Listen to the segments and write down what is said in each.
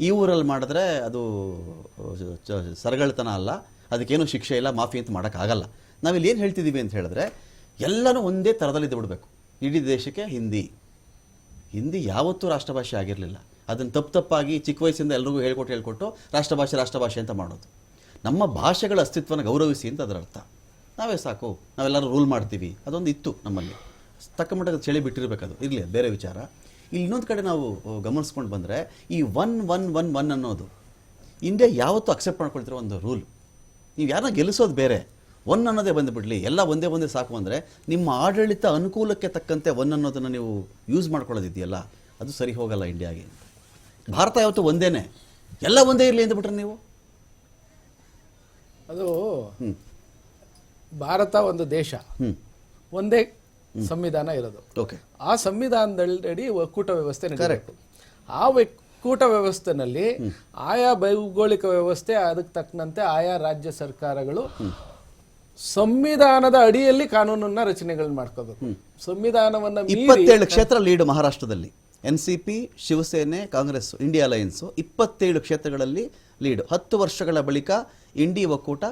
ಈ ಊರಲ್ಲಿ ಮಾಡಿದ್ರೆ ಅದು ಸರಗಳತನ ಅಲ್ಲ. ಅದಕ್ಕೇನು ಶಿಕ್ಷೆ ಇಲ್ಲ, ಮಾಫಿ ಅಂತ ಮಾಡೋಕ್ಕಾಗಲ್ಲ. ನಾವಿಲ್ಲಿ ಏನು ಹೇಳ್ತಿದ್ದೀವಿ ಅಂತ ಹೇಳಿದ್ರೆ, ಎಲ್ಲನೂ ಒಂದೇ ಥರದಲ್ಲಿ ಬಿಡಬೇಕು ಇಡೀ ದೇಶಕ್ಕೆ ಹಿಂದಿ. ಹಿಂದಿ ಯಾವತ್ತೂ ರಾಷ್ಟ್ರಭಾಷೆ ಆಗಿರಲಿಲ್ಲ. ಅದನ್ನು ತಪ್ಪು ತಪ್ಪಾಗಿ ಚಿಕ್ಕ ವಯಸ್ಸಿಂದ ಎಲ್ರಿಗೂ ಹೇಳ್ಕೊಟ್ಟು ಹೇಳ್ಕೊಟ್ಟು ರಾಷ್ಟ್ರಭಾಷೆ ರಾಷ್ಟ್ರಭಾಷೆ ಅಂತ ಮಾಡೋದು. ನಮ್ಮ ಭಾಷೆಗಳ ಅಸ್ತಿತ್ವನ ಗೌರವಿಸಿ ಅಂತ ಅದರ ಅರ್ಥ. ನಾವೇ ಸಾಕು. ನಾವೆಲ್ಲರೂ ರೂಲ್ ಮಾಡ್ತೀವಿ. ಅದೊಂದು ಇತ್ತು ನಮ್ಮಲ್ಲಿ. ತಕ್ಕ ಮಟ್ಟದ ಚಳಿ ಬಿಟ್ಟಿರಬೇಕದು. ಇರಲಿ, ಬೇರೆ ವಿಚಾರ. ಇಲ್ಲಿ ಇನ್ನೊಂದು ಕಡೆ ನಾವು ಗಮನಿಸ್ಕೊಂಡು ಬಂದರೆ ಈ ಒನ್ ಒನ್ ಒನ್ ಒನ್ ಅನ್ನೋದು ಇಂಡಿಯಾ ಯಾವತ್ತೂ ಅಕ್ಸೆಪ್ಟ್ ಮಾಡ್ಕೊಳ್ತಿರೋ ಒಂದು ರೂಲ್ ನೀವು ಯಾರನ್ನ ಗೆಲ್ಲಿಸೋದು ಬೇರೆ ಒನ್ ಅನ್ನೋದೇ ಬಂದುಬಿಡಲಿ ಎಲ್ಲ ಒಂದೇ ಒಂದೇ ಸಾಕು ಅಂದರೆ ನಿಮ್ಮ ಆಡಳಿತ ಅನುಕೂಲಕ್ಕೆ ತಕ್ಕಂತೆ ಒನ್ ಅನ್ನೋದನ್ನು ನೀವು ಯೂಸ್ ಮಾಡ್ಕೊಳ್ಳೋದಿದೆಯಲ್ಲ ಅದು ಸರಿ ಹೋಗಲ್ಲ ಇಂಡಿಯಾಗೆ ಭಾರತ ಯಾವತ್ತು ಒಂದೇನೆ ಎಲ್ಲ ಒಂದೇ ಇರಲಿ ಅಂದ್ಬಿಟ್ರೆ ನೀವು? ಅದು ಹ್ಞೂ ಭಾರತ ಒಂದು ದೇಶ ಹ್ಞೂ ಒಂದೇ ಸಂವಿಧಾನ ಇರೋದು. ಓಕೆ ಆ ಸಂವಿಧಾನದಡಿ ಒಕ್ಕೂಟ ವ್ಯವಸ್ಥೆ ಕರೆಕ್ಟ್ ಆ ಒಕ್ಕೂಟ ವ್ಯವಸ್ಥೆನಲ್ಲಿ ಆಯಾ ಭೌಗೋಳಿಕ ವ್ಯವಸ್ಥೆ ಅದಕ್ಕೆ ತಕ್ಕಂತೆ ಆಯಾ ರಾಜ್ಯ ಸರ್ಕಾರಗಳು ಸಂವಿಧಾನದ ಅಡಿಯಲ್ಲಿ ಕಾನೂನನ್ನ ರಚನೆಗಳನ್ನ ಮಾಡ್ಕೋಬೇಕು. ಸಂವಿಧಾನವನ್ನ ಇಪ್ಪತ್ತೇಳು ಕ್ಷೇತ್ರ ಲೀಡ್ ಮಹಾರಾಷ್ಟ್ರದಲ್ಲಿ. N C P Shiv Sena Congress India alliance ಇಪ್ಪತ್ತೇಳು ಕ್ಷೇತ್ರಗಳಲ್ಲಿ ಲೀಡ್ ಹತ್ತು ವರ್ಷಗಳ ಬಳಿಕ ಇಂಡಿ ಒಕ್ಕೂಟ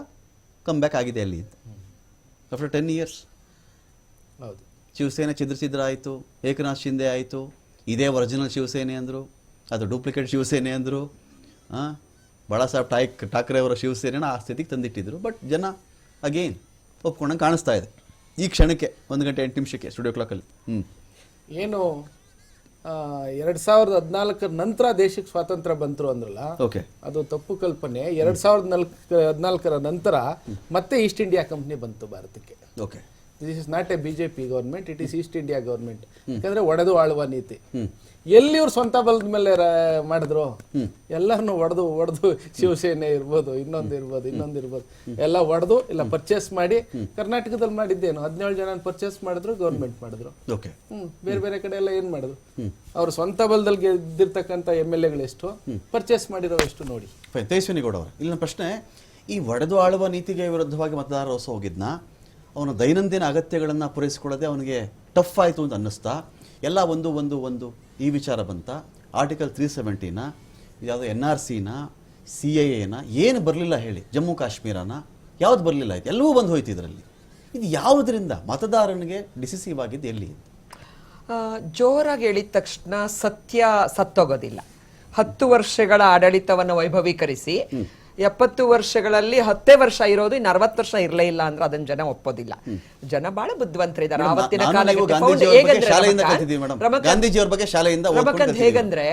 ಕಮ್ಬ್ಯಾಕ್ ಆಗಿದೆ ಅಲ್ಲಿ. ಆಫ್ಟರ್ ಟೆನ್ ಇಯರ್ಸ್ ಹೌದು. ಶಿವಸೇನೆ ಚಿದ್ರ ಆಯಿತು ಏಕನಾಥ್ ಶಿಂದೆ ಆಯಿತು ಇದೇ ಒರಿಜಿನಲ್ ಶಿವಸೇನೆ ಅಂದರು ಅದು ಡೂಪ್ಲಿಕೇಟ್ ಶಿವಸೇನೆ ಅಂದರು ಬಾಳಾ ಸಾಹೇಬ್ ಟಾಯ್ಕ್ ಠಾಕ್ರೆ ಅವರ ಶಿವಸೇನೆನ ಆ ಸ್ಥಿತಿಗೆ ತಂದಿಟ್ಟಿದ್ರು. ಬಟ್ ಜನ ಅಗೇನ್ ಒಪ್ಕೊಂಡಂಗೆ ಕಾಣಿಸ್ತಾ ಇದೆ. ಈ ಕ್ಷಣಕ್ಕೆ ಒಂದು ಗಂಟೆ ಎಂಟು ನಿಮಿಷಕ್ಕೆ ಸ್ಟುಡಿಯೋ ಕ್ಲಾಕಲ್ಲಿ. ಹ್ಞೂ ಏನು ಎರಡು ಎರಡ್ ಸಾವಿರದ ಹದಿನಾಲ್ಕರ ನಂತರ ದೇಶಕ್ಕೆ ಸ್ವಾತಂತ್ರ್ಯ ಬಂತು ಅಂದ್ರಲ್ಲ ಓಕೆ. ಅದು ತಪ್ಪು ಕಲ್ಪನೆ. ಎರಡು ಸಾವಿರದ ನಾಲ್ಕು ಹದಿನಾಲ್ಕರ ನಂತರ ಮತ್ತೆ ಈಸ್ಟ್ ಇಂಡಿಯಾ ಕಂಪ್ನಿ ಬಂತು ಭಾರತಕ್ಕೆ. Okay. This is not a BJP government it is East India government ಯಾಕಂದ್ರೆ ಒಡೆದು ಆಳುವ ನೀತಿ. ಎಲ್ಲಿ ಇವ್ರು ಸ್ವಂತ ಬಲದ ಮೇಲೆ ಮಾಡಿದ್ರು? ಎಲ್ಲರನ್ನು ಒಡೆದು ಒಡೆದು ಶಿವಸೇನೆ ಇರ್ಬೋದು ಇನ್ನೊಂದು ಇರ್ಬೋದು ಇನ್ನೊಂದು ಇರ್ಬೋದು. ಎಲ್ಲ ಒಡೆದು ಇಲ್ಲ ಪರ್ಚೇಸ್ ಮಾಡಿ ಕರ್ನಾಟಕದಲ್ಲಿ ಮಾಡಿದ್ದೇನು? ಹದಿನೇಳು ಜನ ಪರ್ಚೇಸ್ ಮಾಡಿದ್ರು ಗೌರ್ಮೆಂಟ್ ಮಾಡಿದ್ರು. ಹ್ಮ್. ಬೇರೆ ಬೇರೆ ಕಡೆ ಎಲ್ಲ ಏನ್ ಮಾಡಿದ್ರು? ಅವ್ರ ಸ್ವಂತ ಬಲದಲ್ಲಿ ಗೆದ್ದಿರ್ತಕ್ಕಂಥ ಎಂ ಎಲ್ ಎಗಳು ಎಷ್ಟು? ಪರ್ಚೇಸ್ ಮಾಡಿರೋ ಎಷ್ಟು ನೋಡಿ? ತೇಜಸ್ವಿನಿ ಗೌಡ ಅವರು ಇಲ್ಲಿನ ಪ್ರಶ್ನೆ ಈ ಒಡೆದು ಆಳುವ ನೀತಿಗೆ ವಿರುದ್ಧವಾಗಿ ಮತದಾರರು ಹೋಗಿದ್ನ? ಅವನ ದೈನಂದಿನ ಅಗತ್ಯಗಳನ್ನು ಪೂರೈಸಿಕೊಳ್ಳದೆ ಅವನಿಗೆ ಟಫ್ ಆಯಿತು ಅಂತ ಅನ್ನಿಸ್ತಾ ಎಲ್ಲ ಒಂದು ಒಂದು ಒಂದು ಈ ವಿಚಾರ ಬಂತ. ಆರ್ಟಿಕಲ್ ತ್ರೀ ಸೆವೆಂಟಿನ ಯಾವುದೋ ಎನ್ ಆರ್ ಸಿನ ಸಿ ಎ ಎನ ಏನು ಬರಲಿಲ್ಲ ಹೇಳಿ ಜಮ್ಮು ಕಾಶ್ಮೀರನ ಯಾವ್ದು ಬರಲಿಲ್ಲ ಆಯ್ತು ಎಲ್ಲವೂ ಬಂದು ಹೋಯ್ತು ಇದರಲ್ಲಿ. ಇದು ಯಾವುದರಿಂದ? ಮತದಾರನಿಗೆ ಡಿಸಿಸಿವ್ ಆಗಿದ್ದು ಎಲ್ಲಿ? ಜೋರಾಗಿ ಹೇಳಿದ ತಕ್ಷಣ ಸತ್ಯ ಸತ್ತೋಗೋದಿಲ್ಲ. ಹತ್ತು ವರ್ಷಗಳ ಆಡಳಿತವನ್ನು ವೈಭವೀಕರಿಸಿ ಎಪ್ಪತ್ತು ವರ್ಷಗಳಲ್ಲಿ ಹತ್ತೇ ವರ್ಷ ಇರೋದು ಇನ್ನು ಅರವತ್ತು ವರ್ಷ ಇರಲೇ ಇಲ್ಲ ಅಂದ್ರೆ ಅದನ್ನ ಜನ ಒಪ್ಪೋದಿಲ್ಲ. ಜನ ಬಹಳ ಬುದ್ಧಿವಂತರ ಇದ್ದಾರೆ. ಆವತ್ತಿನ ಕಾಲಕ್ಕೆ ಶಾಲೆಯಿಂದ ರಮಕಾಂತ್- ಹೇಗಂದ್ರೆ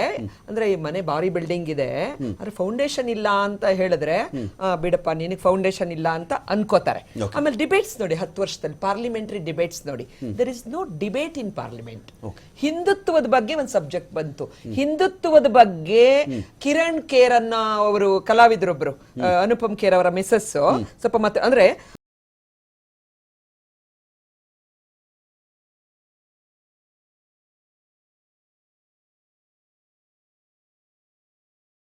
ಅಂದ್ರೆ ಈ ಮನೆ ಭಾರಿ ಬಿಲ್ಡಿಂಗ್ ಇದೆ. ಅಂದ್ರೆ ಫೌಂಡೇಶನ್ ಇಲ್ಲ ಅಂತ ಹೇಳಿದ್ರೆ ಬಿಡಪ್ಪ ನಿನಗೆ ಫೌಂಡೇಶನ್ ಇಲ್ಲ ಅಂತ ಅನ್ಕೋತಾರೆ. ಆಮೇಲೆ ಡಿಬೇಟ್ಸ್ ನೋಡಿ ಹತ್ತು ವರ್ಷದಲ್ಲಿ ಪಾರ್ಲಿಮೆಂಟರಿ ಡಿಬೇಟ್ಸ್ ನೋಡಿ. There is no debate in parliament ಹಿಂದುತ್ವದ ಬಗ್ಗೆ ಒಂದು ಸಬ್ಜೆಕ್ಟ್ ಬಂತು. ಹಿಂದುತ್ವದ ಬಗ್ಗೆ ಕಿರಣ್ ಕೇರ್ ಅನ್ನ ಅವರು ಕಲಾವಿದರೊಬ್ರು. ಅನುಪಮ್ ಖೇರ್ ಅವರ ಮಿಸಸ್ ಸ್ವಲ್ಪ ಮತ್ತೆ ಅಂದ್ರೆ